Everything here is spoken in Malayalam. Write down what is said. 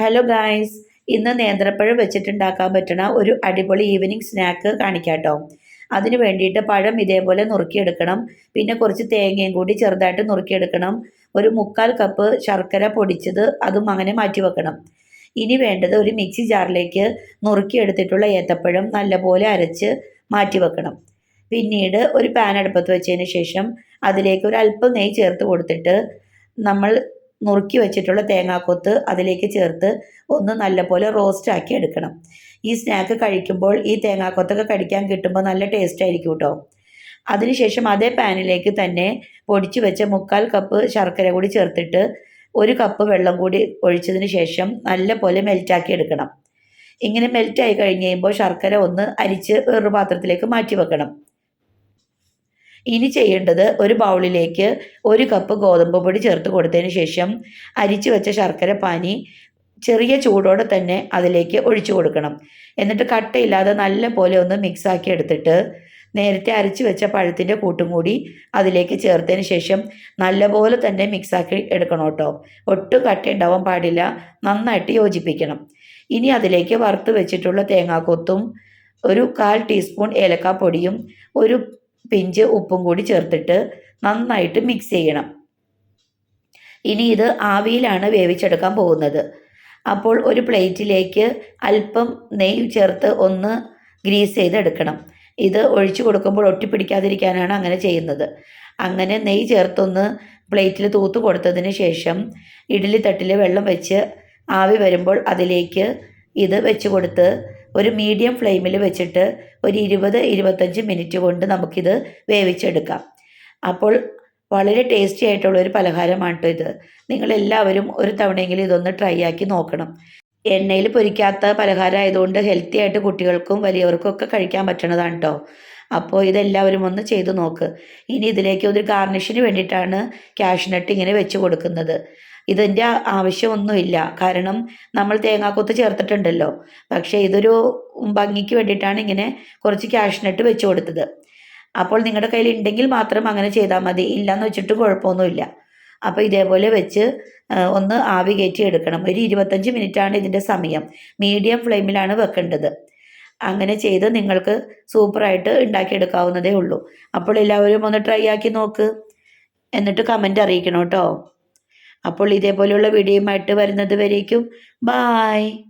ഹലോ ഗായ്സ് ഇന്ന് നേന്ത്രപ്പഴം വെച്ചിട്ടുണ്ടാക്കാൻ പറ്റുന്ന ഒരു അടിപൊളി ഈവനിങ് സ്നാക്ക് കാണിക്കാം കാണിക്കാട്ടോ. അതിന് വേണ്ടിയിട്ട് പഴം ഇതേപോലെ നുറുക്കിയെടുക്കണം. പിന്നെ കുറച്ച് തേങ്ങയും കൂടി ചെറുതായിട്ട് നുറുക്കിയെടുക്കണം. ഒരു മുക്കാൽ കപ്പ് ശർക്കര പൊടിച്ചത് അതും അങ്ങനെ മാറ്റി വെക്കണം. ഇനി വേണ്ടത് ഒരു മിക്സി ജാറിലേക്ക് നുറുക്കിയെടുത്തിട്ടുള്ള ഏത്തപ്പഴം നല്ലപോലെ അരച്ച് മാറ്റി വെക്കണം. പിന്നീട് ഒരു പാൻ അടുപ്പത്ത് വെച്ചതിന് ശേഷം അതിലേക്ക് ഒരു അല്പം നെയ്യ് ചേർത്ത് കൊടുത്തിട്ട് നമ്മൾ നുറുക്കി വെച്ചിട്ടുള്ള തേങ്ങാക്കൊത്ത് അതിലേക്ക് ചേർത്ത് ഒന്ന് നല്ലപോലെ റോസ്റ്റ് ആക്കി എടുക്കണം. ഈ സ്നാക്ക് കഴിക്കുമ്പോൾ ഈ തേങ്ങാക്കൊത്തൊക്കെ കടിക്കാൻ കിട്ടുമ്പോൾ നല്ല ടേസ്റ്റ് ആയിരിക്കും കേട്ടോ അതിനുശേഷം അതേ പാനിലേക്ക് തന്നെ പൊടിച്ചു വെച്ച മുക്കാൽ കപ്പ് ശർക്കര കൂടി ചേർത്തിട്ട് ഒരു കപ്പ് വെള്ളം കൂടി ഒഴിച്ചതിന് ശേഷം നല്ലപോലെ മെൽറ്റാക്കി എടുക്കണം. ഇങ്ങനെ മെൽറ്റായി കഴിഞ്ഞ് കഴിയുമ്പോൾ ശർക്കര ഒന്ന് അരിച്ച് വേറൊരു പാത്രത്തിലേക്ക് മാറ്റി വെക്കണം. ഇനി ചെയ്യേണ്ടത് ഒരു ബൗളിലേക്ക് ഒരു കപ്പ് ഗോതമ്പ് പൊടി ചേർത്ത് കൊടുത്തതിന് ശേഷം അരിച്ചു വെച്ച ശർക്കര പാനി ചെറിയ ചൂടോടെ തന്നെ അതിലേക്ക് ഒഴിച്ചു കൊടുക്കണം. എന്നിട്ട് കട്ടയില്ലാതെ നല്ല പോലെ ഒന്ന് മിക്സാക്കി എടുത്തിട്ട് നേരത്തെ അരച്ചു വെച്ച പഴത്തിന്റെ കൂട്ടും കൂടി അതിലേക്ക് ചേർത്തതിന് ശേഷം നല്ലപോലെ തന്നെ മിക്സാക്കി എടുക്കണം കേട്ടോ. ഒട്ടും കട്ട ഉണ്ടാവാൻ പാടില്ല. നന്നായിട്ട് യോജിപ്പിക്കണം. ഇനി അതിലേക്ക് വറുത്ത് വെച്ചിട്ടുള്ള തേങ്ങാക്കൊത്തും ഒരു കാൽ ടീസ്പൂൺ ഏലക്കാപ്പൊടിയും ഒരു പിഞ്ച് ഉപ്പും കൂടി ചേർത്തിട്ട് നന്നായിട്ട് മിക്സ് ചെയ്യണം. ഇനി ഇത് ആവിയിലാണ് വേവിച്ചെടുക്കാൻ പോകുന്നത്. അപ്പോൾ ഒരു പ്ലേറ്റിലേക്ക് അല്പം നെയ്യ് ചേർത്ത് ഒന്ന് ഗ്രീസ് ചെയ്തെടുക്കണം. ഇത് ഒഴിച്ചു കൊടുക്കുമ്പോൾ ഒട്ടിപ്പിടിക്കാതിരിക്കാനാണ് അങ്ങനെ ചെയ്യുന്നത്. അങ്ങനെ നെയ്യ് ചേർത്തൊന്ന് പ്ലേറ്റിൽ തൂത്ത് കൊടുത്തതിന് ശേഷം ഇഡ്ഡലി തട്ടിൽ വെള്ളം വെച്ച് ആവി വരുമ്പോൾ അതിലേക്ക് ഇത് വെച്ച് കൊടുത്ത് ഒരു മീഡിയം ഫ്ലെയിമിൽ വെച്ചിട്ട് ഒരു ഇരുപത് ഇരുപത്തഞ്ച് മിനിറ്റ് കൊണ്ട് നമുക്കിത് വേവിച്ചെടുക്കാം. അപ്പോൾ വളരെ ടേസ്റ്റി ആയിട്ടുള്ള ഒരു പലഹാരമാണ് കേട്ടോ ഇത്. നിങ്ങളെല്ലാവരും ഒരു തവണയെങ്കിലും ഇതൊന്ന് ട്രൈ ആക്കി നോക്കണം. എണ്ണയിൽ പൊരിക്കാത്ത പലഹാരം ആയതുകൊണ്ട് ഹെൽത്തി ആയിട്ട് കുട്ടികൾക്കും വലിയവർക്കും ഒക്കെ കഴിക്കാൻ പറ്റണതാണ് കേട്ടോ അപ്പോൾ ഇതെല്ലാവരും ഒന്ന് ചെയ്തു നോക്ക്. ഇനി ഇതിലേക്ക് ഒരു ഗാർണിഷിന് വേണ്ടിയിട്ടാണ് ക്യാഷ്നട്ട് ഇങ്ങനെ വെച്ച് കൊടുക്കുന്നത്. ഇതിന്റെ ആവശ്യമൊന്നുമില്ല. കാരണം നമ്മൾ തേങ്ങാക്കൊത്ത് ചേർത്തിട്ടുണ്ടല്ലോ. പക്ഷേ ഇതൊരു ഭംഗിക്ക് വേണ്ടിയിട്ടാണ് ഇങ്ങനെ കുറച്ച് കാഷ്നട്ട് വെച്ച് കൊടുത്തത്. അപ്പോൾ നിങ്ങളുടെ കയ്യിൽ ഉണ്ടെങ്കിൽ മാത്രം അങ്ങനെ ചെയ്താൽ മതി. ഇല്ലയെന്ന് വെച്ചിട്ട് കുഴപ്പമൊന്നുമില്ല. അപ്പോൾ ഇതേപോലെ വെച്ച് ഒന്ന് ആവി കയറ്റി എടുക്കണം. ഒരു ഇരുപത്തഞ്ച് മിനിറ്റാണ് ഇതിന്റെ സമയം. മീഡിയം ഫ്ലെയിമിലാണ് വെക്കേണ്ടത്. അങ്ങനെ ചെയ്ത് നിങ്ങൾക്ക് സൂപ്പറായിട്ട് ഉണ്ടാക്കിയെടുക്കാവുന്നതേ ഉള്ളൂ. അപ്പോൾ എല്ലാവരും ഒന്ന് ട്രൈ ആക്കി നോക്ക്. എന്നിട്ട് കമന്റ് അറിയിക്കണം കേട്ടോ. അപ്പോൾ ഇതേപോലെയുള്ള വീഡിയോയുമായിട്ട് വരുന്നത് വരേക്കും. ബായ്